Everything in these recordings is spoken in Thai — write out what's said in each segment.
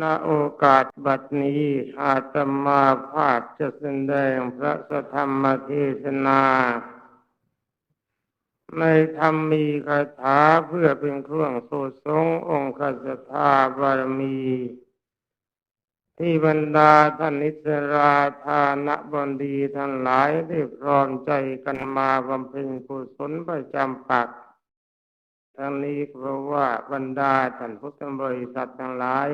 ณโอกาสบัดนี้อาตมาภาพจะแสดงพระสธรรมเทศนา ในธรรมมีคาถาเพื่อเป็นเครื่องโสดทรงองค์คสธาบารมี ที่บรรดาท่านนิสราธานบนดีทั้งหลายได้พร้อมใจกันมาบำเพ็ญกุศลประจำปักทั้งนี้เพราะว่าบรรดาท่านพุทธบริษัททั้งหลาย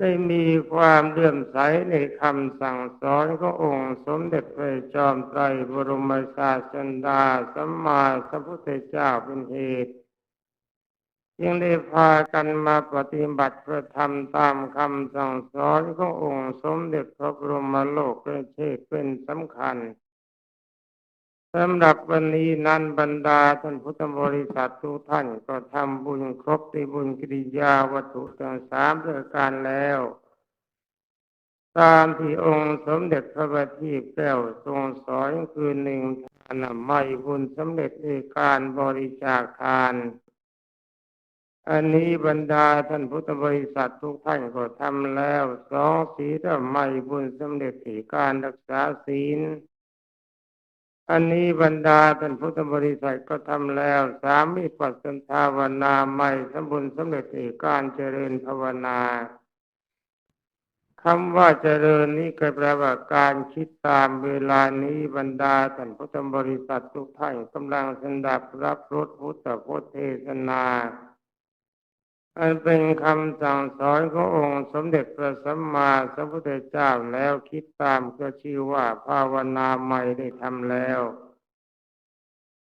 ได้มีความเลื่อมใสในคำสั่งสอนขององค์สมเด็จพระจอมไตรบรมศาสดาสัมมาสัมพุทธเจ้าเป็นเหตุยังได้พากันมาปฏิบัติเพื่อทำตามคำสั่งสอนขององค์สมเด็จพระบรมโลกเชษเป็นสำคัญ สำหรับวันนี้นั้นบรรดาท่านพุทธบริษัททุกท่านก็ทำบุญครบในบุญกิริยาวัตถุทั้งสามประการแล้ว ตามที่องค์สมเด็จพระบัณฑิตแก้วทรงสอนคือหนึ่งทานไม่บุญสำเร็จในการบริจาคทาน อันนี้บรรดาท่านพุทธบริษัททุกท่านก็ทำแล้วสองศีลไม่บุญสำเร็จในการรักษาศีล อันนี้บรรดาท่านพุทธบริษัทก็ทำแล้วสามมีปัสสันทาวนาไม่สมบุญสำเร็จในการเจริญภาวนาคำว่าเจริญนี้ก็แปลว่าการคิดตามเวลานี้บรรดาท่านพุทธบริษัททุกท่านกำลังสันดับรับรสพุทธพจน์เทศนา อันเป็นคำสั่งสอนขององค์สมเด็จพระสัมมาสัมพุทธเจ้าแล้วคิดตามก็ชื่อว่าภาวนาใหม่ได้ทำแล้ว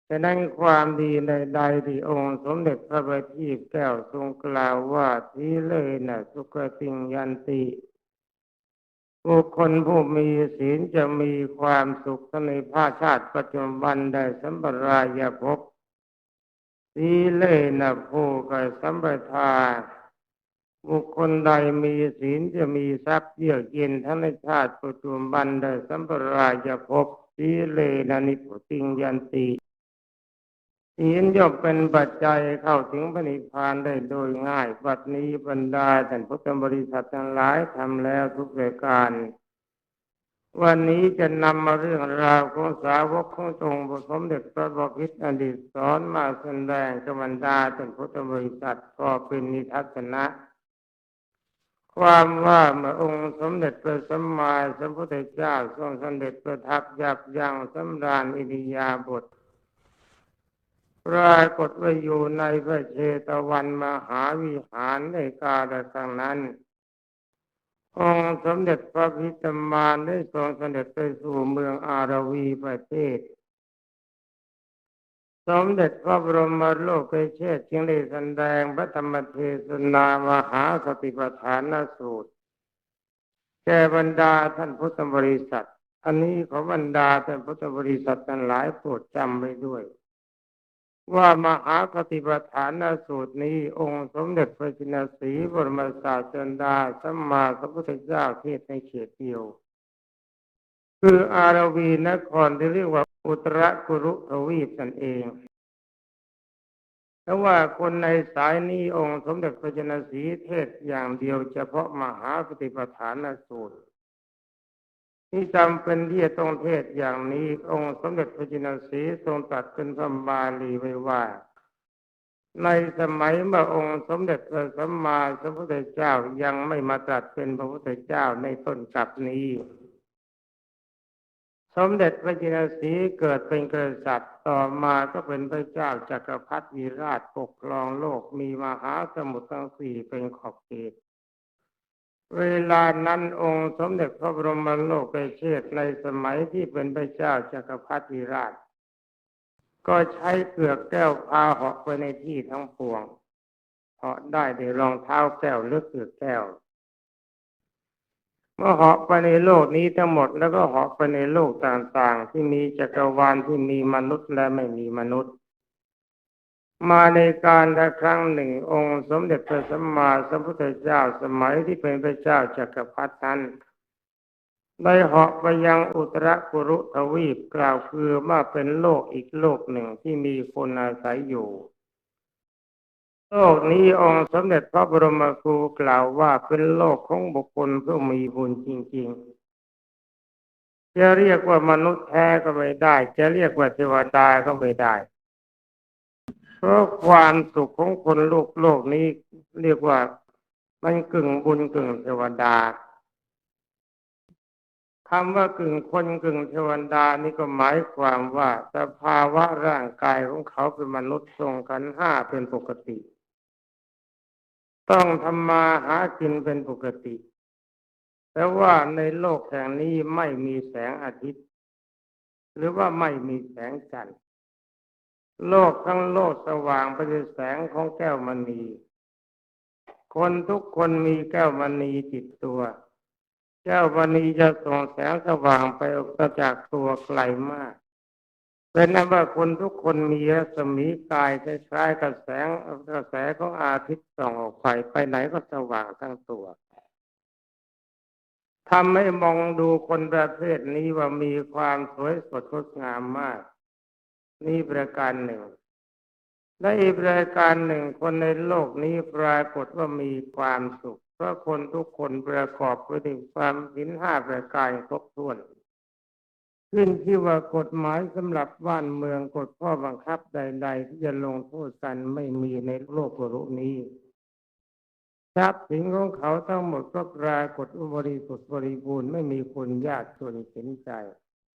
ฉะนั้นความดีในใดที่องค์สมเด็จพระบัณฑิตแก้วทรงกล่าวว่าทีเลยนะสุขติงยันติบุคคลผู้มีศีลจะมีความสุขในภาชาติปัจจุบันได้สัมปรายภพ สีเลนะผู้กสัมปทา บุคคลใดมีศีลจะมีทรัพย์เยือกเย็นทั้งในชาติปัจจุบันได้สัมปรายภพสีเลนะนิพุติงยันติศีลย่อมเป็นปัจจัยเข้าถึงพระนิพพานได้โดยง่าย บัดนี้บรรดาท่านพุทธบริษัททั้งหลายทำแล้วทุกรายการ วันนี้จะนำมาเรื่องราวของสาวกของทรงพระสมเด็จพระบพิตรอดีตสอนมาแสดงกับรรดาท่านพุทธบริษัทก็เป็นนิทัศนะ ความว่าเมื่อองค์สมเด็จพระสัมมาสัมพุทธเจ้าทรงสำเร็จประทับยับยั้งสำราญอิริยาบถปรากฏว่าอยู่ในพระเชตวันมหาวิหารในกาลครั้งนั้น องสมเด็จพระพิตมานได้ทรงเสด็จไปสู่เมืองอารวีประเทศ สมเด็จพระบรมโลกเชษจึงได้แสดงพระธรรมเทศนามหาสติปัฏฐานสูตร แก่บรรดาท่านพุทธบริษัท อันนี้ขอบรรดาท่านพุทธบริษัททั้งหลายโปรดจำไว้ด้วย ว่ามหาคติปฐานสูตรนี้ องค์สมเด็จพระจินสีบรมศาสดาสัมมาสัมพุทธเจ้าเทศในเขตเดียว คืออารวีนครที่เรียกว่าอุตรกุรุทวีปนั่นเองแต่ว่าคนในสายนี้องค์สมเด็จพระจินสีเทศอย่างเดียว เฉพาะมหาคติปฐานสูตร ที่จำเป็นที่จะต้องเทศอย่างนี้ องค์สมเด็จพระจินสีทรงตรัสเป็นพระบาลีไว้ว่า ในสมัยเมื่อองค์สมเด็จพระสัมมาสัมพุทธเจ้ายังไม่มาตรัสเป็นพระพุทธเจ้าในต้นกับนี้ สมเด็จพระจินสีเกิดเป็นกษัตริย์ต่อมาก็เป็นพระเจ้าจักรพรรดิวิราชปกครองโลกมีมหาสมุทรทั้งสี่เป็นขอบเขต เวลานั้นองค์สมเด็จพระบรมโลกเชษในสมัยที่เป็นพระเจ้าจักรพรรดิราช ก็ใช้เกลือกแก้วพาเหาะไปในที่ทั้งปวงเหาะได้ในรองเท้าแก้วหรือเกลือกแก้ว เมื่อเหาะไปในโลกนี้ทั้งหมดแล้วก็เหาะไปในโลกต่างๆ ที่มีจักรวาลที่มีมนุษย์และไม่มีมนุษย์ มาในการละครั้งหนึ่งองค์สมเด็จพระสัมมาสัมพุทธเจ้าสมัยที่เป็นพระเจ้าจักรพรรดินั้นได้เหาะไปยังอุตรกุรุทวีปกล่าวคือว่าเป็นโลกอีกโลกหนึ่งที่มีคนอาศัยอยู่ โลกนี้องค์สมเด็จพระบรมครูกล่าวว่าเป็นโลกของบุคคลผู้มีบุญจริง ๆจะเรียกว่ามนุษย์แท้ก็ไม่ได้ จะเรียกว่าเทวดาก็ไม่ได้ เพราะความสุขของคนโลกโลกนี้เรียกว่ามันกึ่งบุญกึ่งเทวดาคำว่ากึ่งคนกึ่งเทวดานี่ก็หมายความว่าสภาวะร่างกายของเขาเป็นมนุษย์ทรงกันห้าเป็นปกติ ต้องทำมาหากินเป็นปกติ แต่ว่าในโลกแห่งนี้ไม่มีแสงอาทิตย์ หรือว่าไม่มีแสงจันทร์ โลกทั้งโลกสว่างไปด้วยแสงของแก้วมณี คนทุกคนมีแก้วมณีติดตัว แก้วมณีจะส่องแสงสว่างไปออกจากตัวไกลมาก เป็นนั้นว่าคนทุกคนมีรัศมีกายคล้ายๆกับแสงกระแสของอาทิตย์ส่องออกไปไปไหนก็สว่างทั้งตัวทำให้มองดูคนประเภทนี้ว่ามีความสวยสดงดงามมาก นี่ประการหนึ่ง และอีกประการหนึ่งคนในโลกนี้ปรากฏว่ามีความสุข เพราะคนทุกคนประกอบไปด้วยความสินห้าประการครบถ้วน ขึ้นที่ว่ากฎหมายสำหรับบ้านเมืองกฎข้อบังคับใด ๆ ที่จะลงโทษกันไม่มีในโลกโลกนี้ทรัพย์สินของเขาทั้งหมดก็ปรากฏบริสุทธิ์บริบูรณ์ไม่มีคนยากจนเข็นใจ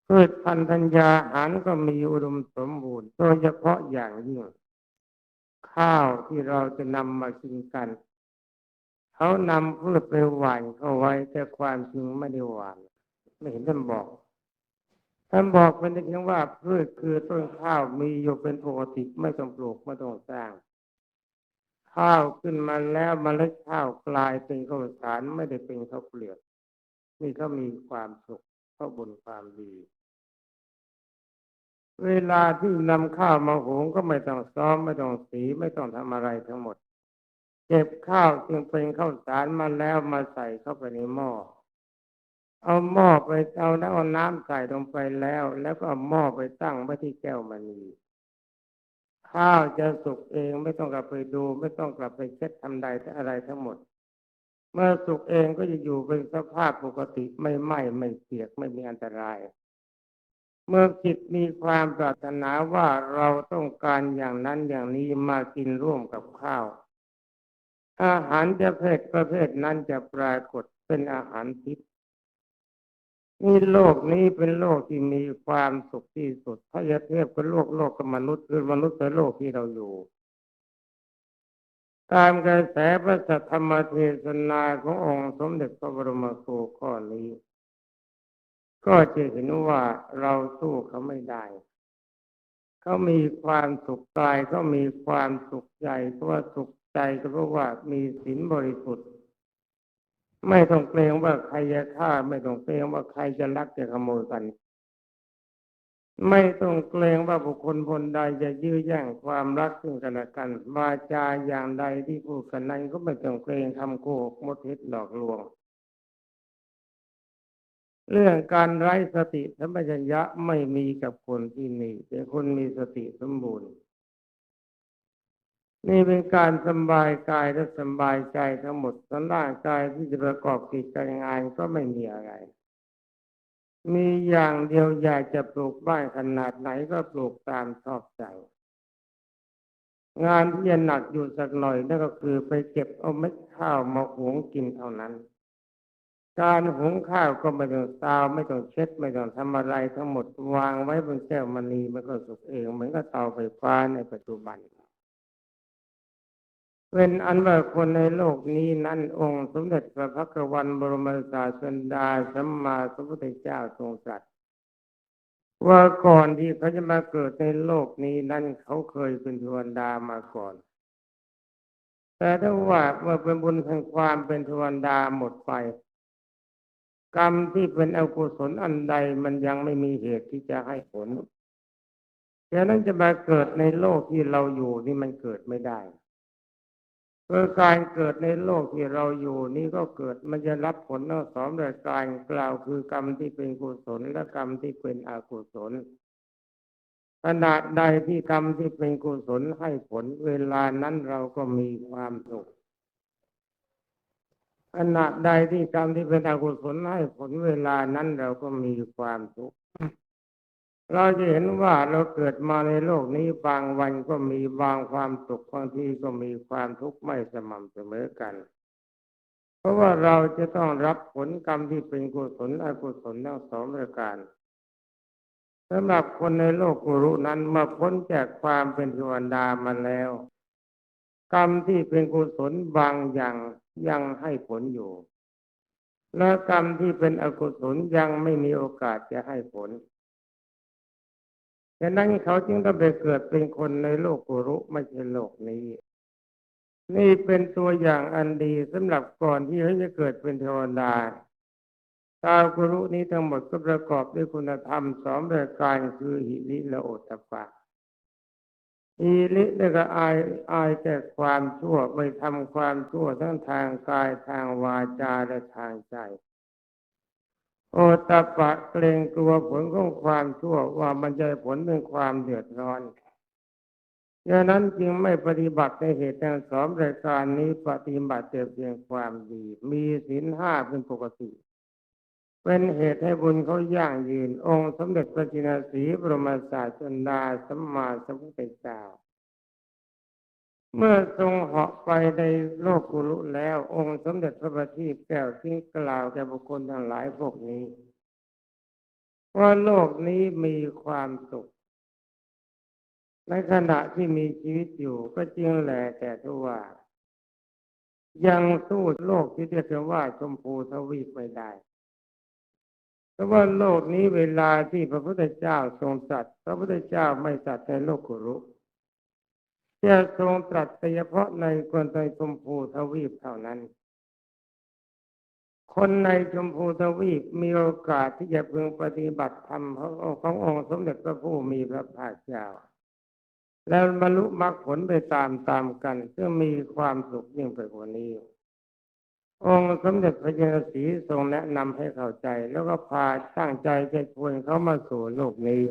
พืชพันธุ์ธัญญาหารก็มีอุดมสมบูรณ์โดยเฉพาะอย่างยิ่ง ข้าวที่เราจะนำมากินกัน เขานำพืชไปหว่านเข้าไว้ แต่ความจริงไม่ได้หว่าน ไม่เห็นท่านบอก ท่านบอกเป็นเพียงว่าพืชคือต้นข้าวมีอยู่เป็นปกติไม่ต้องปลูกไม่ต้องสร้าง ข้าวขึ้นมาแล้วมเมล็ดข้าวกลายเป็นข้าวสารไม่ได้เป็นข้าวเปลือกนี่เขามีความสุข ราะบุญความดี เวลาที่นำข้าวมาหุงก็ไม่ต้องซ้อมไม่ต้องสีไม่ต้องทำอะไรทั้งหมด เก็บข้าวจึงเป็นข้าวสารมาแล้วมาใส่เข้าไปในหม้อเอาหม้อไปเอาแล้วเอาน้ำใส่ลงไปแล้ว แล้วก็เอาหม้อไปตั้งไว้ที่แก้วมณีข้าวจะสุกเองไม่ต้องกลับไปดู ไม่ต้องกลับไปเช็ดทำใดอะไรทั้งหมด เมื่อสุกเองก็จะอยู่เป็นสภาพปกติไม่ไหม้ไม่เสียกไม่มีอันตราย เมื่อจิตมีความปรารถนาว่าเราต้องการอย่างนั้นอย่างนี้มากินร่วมกับข้าว อาหารจะเพศประเภทนั้นจะปรากฏเป็นอาหารทิพย์นี่โลกนี้เป็นโลกที่มีความสุขที่สุดถ้าจะเทียบกับโลกโลกกับมนุษย์คือมนุษย์กับโลกที่เราอยู่ ตามกระแสพระสัทธรรมเทศนาขององค์สมเด็จพระบรมครูข้อนี้ ก็จะเห็นว่าเราสู้เขาไม่ได้เขามีความสุขกายเขามีความสุขใจเพราะว่าสุขใจก็เพราะว่ามีศีลบริสุทธิ์ ไม่ต้องเกรงว่าใครจะฆ่า ไม่ต้องเกรงว่าใครจะลักจะขโมยกัน ไม่ต้องเกรงว่าบุคคลคนใดจะยื้อแย่งความรักซึ่งกันและกันวาจาอย่างใดที่พูดกันนั้นก็ไม่ต้องเกรงคำโกหกมดเท็จหลอกลวง เรื่องการไร้สติสัมปชัญญะไม่มีกับคนที่นี่เป็นคนมีสติสมบูรณ์ นี่เป็นการสบายกายและสบายใจทั้งหมดทั้งร่างกายที่จะประกอบกิจการงานก็ไม่มีอะไร มีอย่างเดียวอยากจะปลูกบ้านขนาดไหนก็ปลูกตามชอบใจ งานที่จะหนักอยู่สักหน่อยนั่นก็คือไปเก็บเอาเม็ดข้าวมาหุงกินเท่านั้น การหุงข้าวก็ไม่ต้องซาวไม่ต้องเช็ดไม่ต้องทำอะไรทั้งหมดวางไว้บนแก้วมณีมันก็สุกเองเหมือนกับเตาไฟฟ้าในปัจจุบัน เป็นอันว่าคนในโลกนี้นั้นองค์สมเด็จพระพักวันบรมศาสดาสัมมาสัมพุทธเจ้าทรงตรัสว่าก่อนที่เขาจะมาเกิดในโลกนี้นั้นเขาเคยเป็นเทวดามาก่อน แต่ถ้าว่าเมื่อเป็นบุญแห่งความเป็นเทวดาหมดไป กรรมที่เป็นอกุศลอันใดมันยังไม่มีเหตุที่จะให้ผลฉะนั้นจะมาเกิดในโลกที่เราอยู่นี่มันเกิดไม่ได้ เพื่อการเกิดในโลกที่เราอยู่นี้ก็เกิดมันจะรับผลทั้งสองรายการกล่าวคือกรรมที่เป็นกุศลและกรรมที่เป็นอกุศลขณะใดที่กรรมที่เป็นกุศลให้ผลเวลานั้นเราก็มีความสุขขณะใดที่กรรมที่เป็นอกุศลให้ผลเวลานั้นเราก็มีความทุกข์ เราจะเห็นว่าเราเกิดมาในโลกนี้บางวันก็มีบางความสุขบางทีก็มีความทุกข์ไม่สม่ำเสมอกัน เพราะว่าเราจะต้องรับผลกรรมที่เป็นกุศลอกุศลทั้งสองประการสำหรับคนในโลกกุรุนั้นมาพ้นจากความเป็นเทวดามาแล้ว กรรมที่เป็นกุศลบางอย่างยังให้ผลอยู่ และกรรมที่เป็นอกุศลยังไม่มีโอกาสจะให้ผล ฉะนั้นเขาจึงต้องไปเกิดเป็นคนในโลกกุรุไม่ใช่โลกนี้ นี่เป็นตัวอย่างอันดีสำหรับก่อนที่เขาจะเกิดเป็นเทวดาชาวกุรุนี้ทั้งหมดก็ประกอบด้วยคุณธรรมสองประการคือหิริและโอตตปะหิริแล้วก็อายอายแก่ความชั่วไม่ทำความชั่วทั้งทางกายทางวาจาและทางใจ โอตตปปะเกรงกลัวผลของความชั่วว่ามันจะผลเป็นความเดือดร้อนดังนั้นจึงไม่ปฏิบัติในเหตุทั้งสองรายการนี้ปฏิบัติแต่เพียงความดี มีศีลห้าเป็นปกติ เป็นเหตุให้บุญเขาย่างยืน องค์สมเด็จพระจินสีบรมศาสดาสัมมาสัมพุทธเจ้า เมื่อทรงเหาะไปในโลกกุลุแล้ว องค์สมเด็จพระบัณฑิตแก้วจึงกล่าวแก่บุคคลทั้งหลายพวกนี้ ว่าโลกนี้มีความสุข ในขณะที่มีชีวิตอยู่ก็จริงแหละแต่ทว่า ยังสู้โลกที่เรียกว่าชมพูทวีปไม่ได้เพราะว่าโลกนี้เวลาที่พระพุทธเจ้าทรงตรัสพระพุทธเจ้าไม่สัตรัสในโลกกุรุ จะทรงตรัสเฉพาะในคนในชมพูทวีปเท่านั้น คนในชมพูทวีปมีโอกาสที่จะพึงปฏิบัติธรรมขององค์สมเด็จพระผู้มีพระภาคเจ้า แล้วบรรลุมรรคผลไปตามตามกัน ซึ่งมีความสุขยิ่งไปกว่านี้ องค์สมเด็จพระเจ้าสีทรงแนะนำให้เข้าใจ แล้วก็พาตั้งใจจะชวนเขามาสู่โลกนี้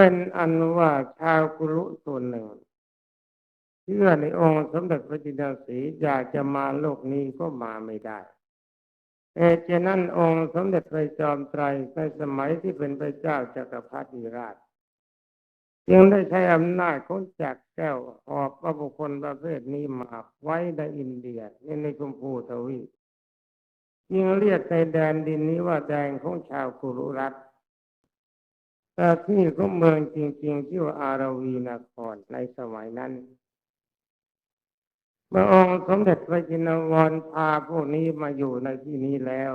เป็นอันว่าชาวกุรุส่วนหนึ่งเชื่อในองค์สมเด็จพระจินดาสีอยากจะมาโลกนี้ก็มาไม่ได้เหตุฉะนั้นองค์สมเด็จพระจอมไตรในสมัยที่เป็นพระเจ้าจักรพรรดิราชจึงได้ใช้อำนาจของจักรแก้วหอบพระบุคคลประเภทนี้มาไว้ในอินเดียในในชมพูทวีปจึงเรียกในแดนดินนี้ว่าแดนของชาวกุรุรัต แต่ที่ของเมืองจริงๆที่ว่าอาราวีนครในสมัยนั้นเมื่องค์สมเด็จพระจินวรพาพวกนี้มาอยู่ในที่นี้แล้ว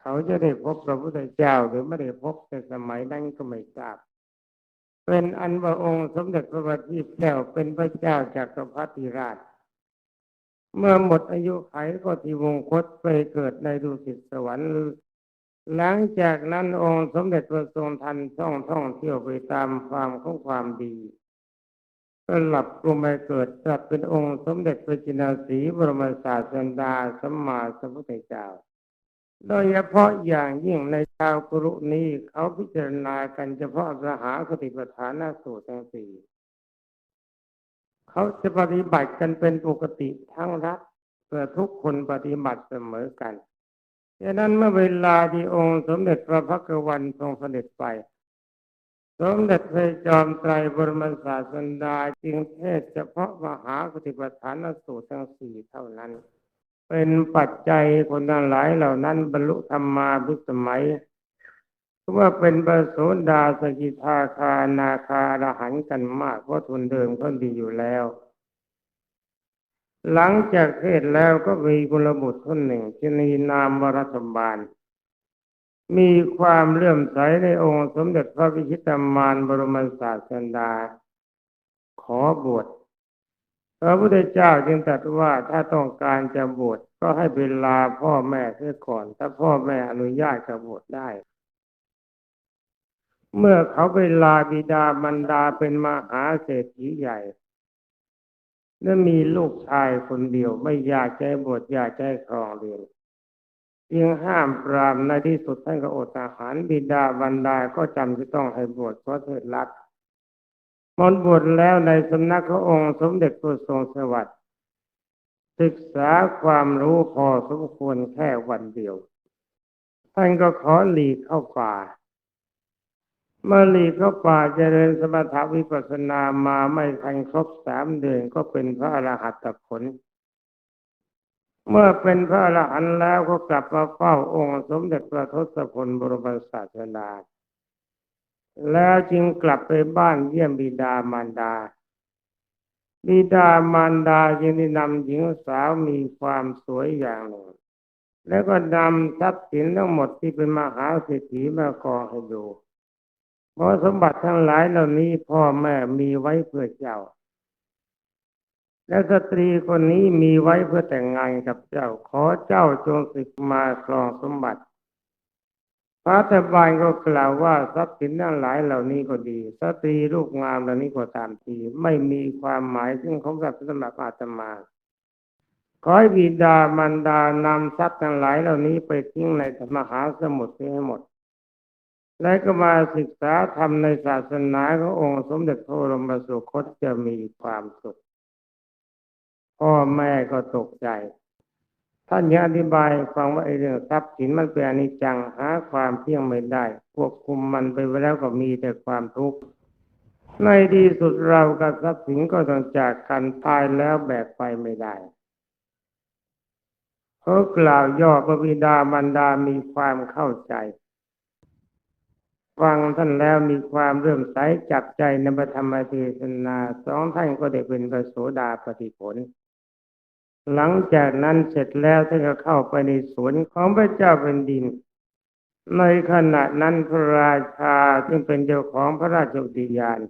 เขาจะได้พบพระพุทธเจ้าหรือไม่ได้พบในสมัยนั้นก็ไม่ทราบ เป็นอันว่าองค์สมเด็จพระบัณฑิตแก้วเป็นพระเจ้าจากักรพรรดิราช เมื่อหมดอายุไขก็ที่วงคตไปเกิดในดุสิตสวรรค์ หลังจากนั้นองค์สมเด็จพระทรงทันท่องท่องเที่ยวไปตามความของความดีก็หลับลงไปเกิดกลับเป็นองค์สมเด็จพระจินาสีบรมศาสดาสัมมาสัมพุทธเจ้า โดยเฉพาะอย่างยิ่งในชาวกรุนี้เขาพิจารณากันเฉพาะสหาคติปัฏฐานสูตรทั้งสี่เขาจะปฏิบัติกันเป็นปกติทั้งรัฐเพื่อทุกคนปฏิบัติเสมอกัน ดังนั้นเมื่อเวลาที่องค์สมเด็จพระพักวันทรงเสด็จไป สมเด็จพระจอมไตรบรมศาสดาจึงเทศเฉพาะมหาคติปฐานสูตรทั้งสี่เท่านั้น เป็นปัจจัยคนทั้งหลายเหล่านั้นบรรลุธรรมาบุสมัยว่าเป็นบโสดาสกิทาคานาคาอรหันกันมากเพราะทุนเดิมก็ดีอยู่แล้ว หลังจากเทศแล้วก็มีกุลบุตรคนหนึ่งที่มีนามวรัฐบาล มีความเลื่อมใสในองค์สมเด็จพระวิชิตามานบรมศาสดา ขอบวชพระพุทธเจ้าจึงตรัสว่าถ้าต้องการจะบวชก็ให้เวลาพ่อแม่เสียก่อน ถ้าพ่อแม่อนุญาตก็บวชได้ เมื่อเขาไปลาบิดาบรรดาเป็นมหาเศรษฐีใหญ่ และมีลูกชายคนเดียวไม่อยากใจบวชอยากใจครองเรียนยิงห้ามปรามในที่สุดท่านก็อดอาหารบิดาบรรดาก็จำจะต้องให้บวชเพราะเถิดรักมนบวชแล้วในสำนักพระองค์สมเด็จพระทรงสวัสดิ์ศึกษาความรู้พอสมควรแค่วันเดียว ท่านก็ขอหลีกเข้าป่า เมื่อหลีกเข้าป่าเจริญสมถวิปัสสนามาไม่ทันครบสามเดือนก็เป็นพระอรหัตผล เมื่อเป็นพระอรหันต์แล้วก็กลับมาเฝ้าองค์สมเด็จพระทศพลบรมศาสดาแล้วจึงกลับไปบ้านเยี่ยมบิดามารดา บิดามารดาจึงได้นำหญิงสาวมีความสวยอย่างหนึ่ง แล้วก็นำทรัพย์สินทั้งหมดที่เป็นมหาเศรษฐีมากองให้ดู เพรสมบัติทั้งหลายเหล่านี้พ่อแม่มีไว้เพื่อเจ้า และสตรีคนนี้มีไว้เพื่อแต่งงานกับเจ้า ขอเจ้าจงศึกมาครองสมบัติ พระตบาลก็กล่าวว่าทรัพย์สินทั้งหลายเหล่านี้ก็ดี สตรีรูปงามเหล่านี้ก็ตามทีไม่มีความหมายซึ่งของสัตว์สำหรับอาตมาขอให้บิดามารดานำทรัพย์ทั้งหลายเหล่านี้ไปทิ้งในมหาสมุทรให้หมด และก็มาศึกษาธรรมในศาสนาขององค์สมเด็จพระบรมสุคตจะมีความสุข พ่อแม่ก็ตกใจ ท่านยังอธิบายฟังว่าไอ้เรื่องทรัพย์สินมันเป็นอนิจจังหาความเที่ยงไม่ได้ควบคุมมันไปแล้วก็มีแต่ความทุกข์ในที่สุดเรากับทรัพย์สินก็ต้องจากกันตายแล้วแบกไปไม่ได้เขากล่าวย่อพระบิดามารดามีความเข้าใจ ฟังท่านแล้วมีความเรื่มใสจับใจในธรรมเทศนาสองท่านก็ได้เป็นพระโสดาปฏิผล หลังจากนั้นเสร็จแล้วท่านก็เข้าไปในสวนของพระเจ้าเป็นดิน ในขณะนั้นพระราชาซึ่งเป็นเจ้าของพระราชอุทยาน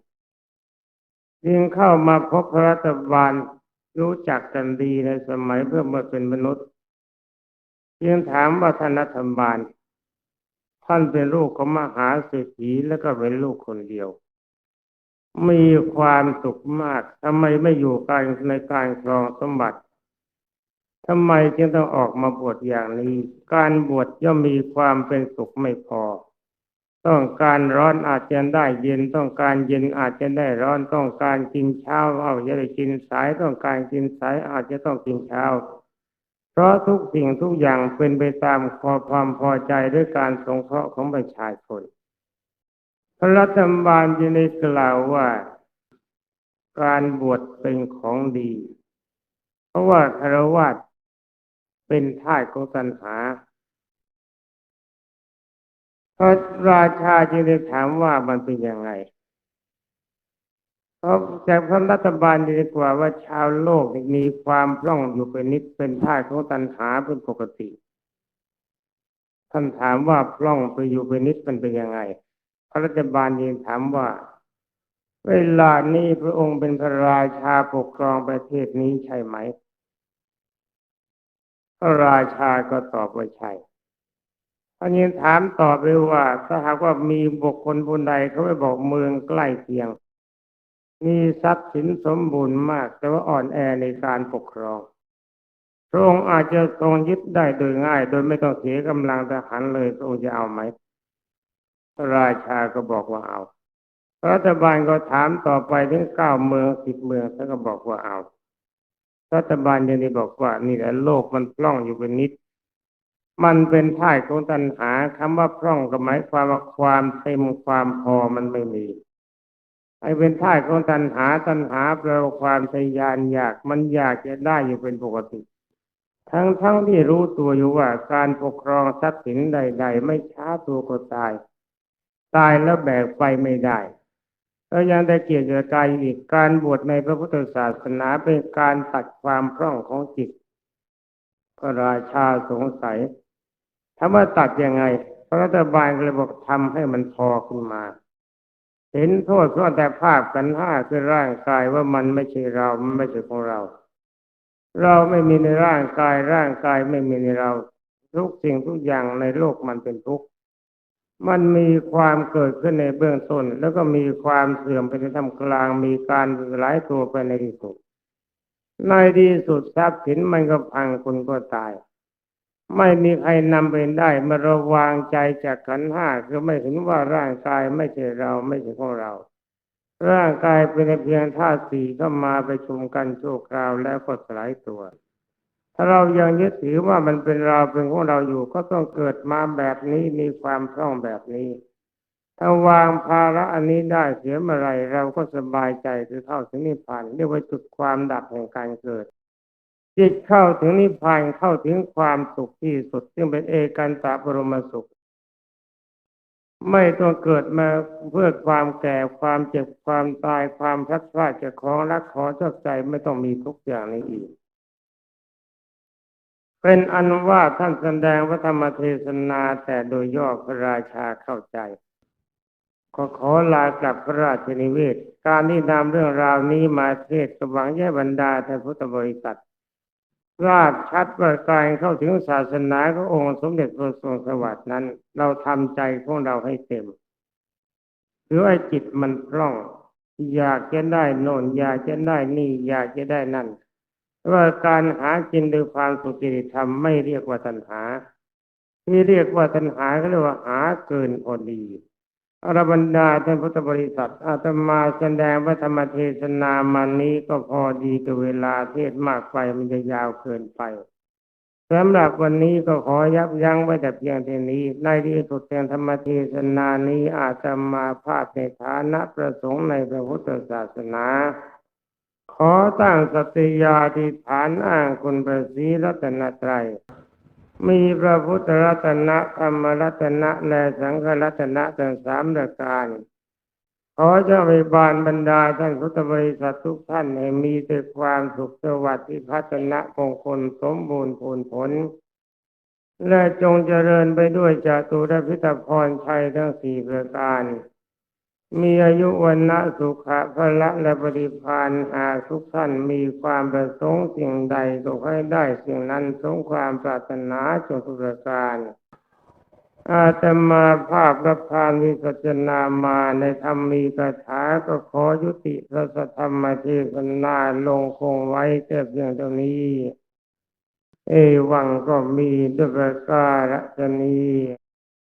จึงเข้ามาพบพระรัฐบาลรู้จักกันดีในสมัยเพื่อเมื่อเป็นมนุษย์จึงถามว่าท่านรัฐบาล ท่านเป็นลูกของมหาเศรษฐีแล้วก็เป็นลูกคนเดียว มีความสุขมากทำไมไม่อยู่การในการครองสมบัติทำไมจึงต้องออกมาบวชอย่างนี้ การบวชย่อมมีความเป็นสุขไม่พอ ต้องการร้อนอาจจะได้เย็นต้องการเย็นอาจจะได้ร้อนต้องการกินเช้าเอาจะได้กินสายต้องการกินสายอาจจะต้องกินเช้า เพราะทุกสิ่งทุกอย่างเป็นไปตามความพอใจด้วยการสงเคราะห์ของประชาชนพระรัฐบาลจึงได้กล่าวว่าการบวชเป็นของดี เพราะว่าคารวะเป็นท่ายของตัณหาพระราชาจึงได้ถามว่ามันเป็นยังไง เพราะจากพระรัฐบาลดีกว่าว่าชาวโลกมีความพร่องอยู่เป็นนิดเป็นท่าของตัณหาเป็นปกติท่านถามว่าพร่องไปอยู่เป็นนิดมันเป็นยังไง พระรัฐบาลยิงถามว่า เวลานี้พระองค์เป็นพระราชาปกครองประเทศนี้ใช่ไหม พระราชาก็ตอบว่าใช่ท่านยิงถามตอบไปว่า ถ้าหากว่ามีบุคคลผู้ใดเขาไปบอกเมืองใกล้เคียง มีทรัพย์สินสมบูรณ์มาก แต่ว่าอ่อนแอในการปกครอง พระองค์อาจจะทรงยึดได้โดยง่าย โดยไม่ต้องเสียกำลังทหารเลยพระองค์จะเอาไหมพระราชาก็บอกว่าเอารัฐบาลก็ถามต่อไปถึงเก้าเมืองสิบเมืองท่านก็บอกว่าเอา รัฐบาลยังได้บอกว่า นี่แหละโลกมันพร่องอยู่เป็นนิด มันเป็นท่ายของตัณหาคำว่าพร่องก็หมายความว่าความเต็มความพอมันไม่มี ไอ้เป็นท่าของตัณหาตัณหาแปลว่าความทยานอยากมันอยากจะได้อยู่เป็นปกติ ทั้งทั้งที่รู้ตัวอยู่ว่าการปกครองทรัพย์สินใด ๆ ไม่ช้าตัวก็ตาย ตายแล้วแบกไปไม่ได้แล้วยังได้เกียรติกายอีกการบวชในพระพุทธศาสนาเป็นการตัดความพร่องของจิตพระราชาสงสัยถามว่าตัดยังไงพระรัฐบาลก็เลยบอกทำให้มันพอขึ้นมา เห็นโทษก็แต่ภาพกันห้าคือร่างกายว่ามันไม่ใช่เรา มันไม่ใช่ของเรา เราไม่มีในร่างกาย ร่างกายไม่มีในเรา ทุกสิ่งทุกอย่างในโลกมันเป็นทุกข์มันมีความเกิดขึ้นในเบื้องต้น แล้วก็มีความเสื่อมไปในท่ามกลาง มีการสลายตัวไปในที่สุดในที่สุดทรัพย์สินมันก็พังคนก็ตาย ไม่มีใครนำไปได้มื่อเราวางใจจากขันห้าคือไม่เห็นว่าร่างกายไม่ใช่เราไม่ใช่ของเรา ร่างกายเป็นเพียงธาตุสี่เข้ามาไปชุมกันชั่วคราวแล้วก็สลายตัว ถ้าเรายังยึดถือว่ามันเป็นเราเป็นของเราอยู่ ก็ต้องเกิดมาแบบนี้มีความคล่องแบบนี้ ถ้าวางภาระอันนี้ได้เสียเมื่อไรเราก็สบายใจคือเข้าถึงนิพพานเรียกว่าจุดความดับแห่งการเกิด จิตเข้าถึงนิพพานเข้าถึงความสุขที่สุด ซึ่งเป็นเอกันตะบรมสุข ไม่ต้องเกิดมาเพื่อความแก่ความเจ็บความตายความพลัดพรากจากของรักขอชอบใจไม่ต้องมีทุกอย่างนี้อีก เป็นอันว่าท่านแสดงพระธรรมเทศนาแต่โดยย่อพระราชาเข้าใจขอขอลากลับพระราชนิเวศ การที่นำเรื่องราวนี้มาเทศน์กวังแย่บรรดาท่านพุทธบริษัท ราบชัดว่าการเข้าถึงศาสนาขององค์สมเด็จพระทรงสวัสดนั้น เราทำใจของเราให้เต็มหรือไอ้จิตมันพร่อง อยากจะได้โน่นอยากจะได้นี่ อยากจะได้นั่นว่าการหากินด้วยความสุจริตธรรมไม่เรียกว่าตัณหา ที่เรียกว่าตัณหาก็เรียกว่าหาเกินพอดี อรบรรดาท่านพุทธบริษัทอาตมาแสดงพระธรรมเทศนามานี้ก็พอดีกับเวลาเทศมากไปมันจะยาวเกินไปสำหรับวันนี้ก็ขอยับยั้งไว้แต่เพียงเท่านี้ในที่สุดแห่งธรรมเทศนานี้อาจจะมาพาดในฐานะประสงค์ในพระพุทธศาสนา ขอตั้งสติญาธิฐานอ้างคุณประสีรัตนตรัย มีพระพุทธรัตนะธรรมรัตนะและสังฆรัตนะทั้งสามประการ ขอเจ้าวิบาลบรรดาท่านพุทธบริษัททุกท่านให้มีแต่ความสุขสวัสดิ์พัฒนะมงคลสมบูรณ์ผลผล และจงเจริญไปด้วยจตุรพิธพรชัยทั้งสี่ประการ มีอายุวันนะสุขะพละและปฏิพานหาทุกท่านมีความประสงค์สิ่งใดก็ให้ได้สิ่งนั้นสงความปรารถนาจงทุกประการอาตมาภาพประพานวิสัชนามาในธรรมมีคาถาก็ขอยุติพระสัทธรรมเทศนาลงคงไว้แต่เพียงเท่านี้ เอวังก็มีด้วยประการฉนี้